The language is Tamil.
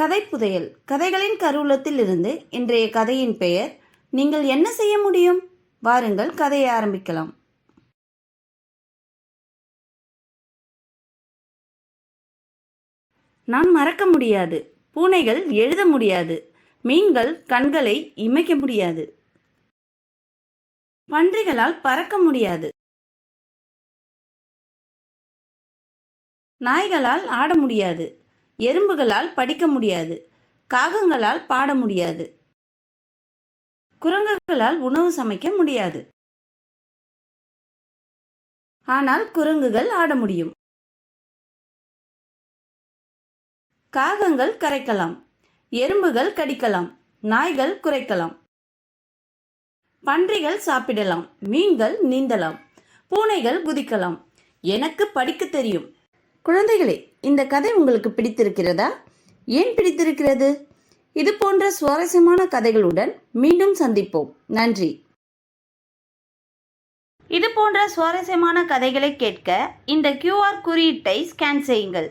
கதை புதையல். கதைகளின் கருவூலத்தில் இருந்து இன்றைய கதையின் பெயர் நீங்கள் என்ன செய்ய முடியும்? வாருங்கள் கதையை ஆரம்பிக்கலாம். நான் மறக்க முடியாது. பூனைகள் எழுத முடியாது. மீன்கள் கண்களை இமைக்க முடியாது. பன்றிகளால் பறக்க முடியாது. நாய்களால் ஆட முடியாது. எறும்புகளால் படிக்க முடியாது. காகங்களால் பாட முடியாது. குரங்குகளால் உணவு சமைக்க முடியாது. ஆனால் குரங்குகள் ஆட முடியும். காகங்கள் கரைக்கலாம். எறும்புகள் கடிக்கலாம். நாய்கள் குறைக்கலாம் பன்றிகள் சாப்பிடலாம். மீன்கள் நீந்தலாம். பூனைகள் குதிக்கலாம். எனக்கு படிக்க தெரியும். குழந்தைகளே இந்த கதை உங்களுக்கு பிடித்திருக்கிறதா? ஏன் பிடித்திருக்கிறது? இது போன்ற சுவாரஸ்யமான கதைகளுடன் மீண்டும் சந்திப்போம். நன்றி. இது போன்ற சுவாரஸ்யமான கதைகளை கேட்க இந்த கியூஆர் குறியீட்டை ஸ்கேன் செய்யுங்கள்.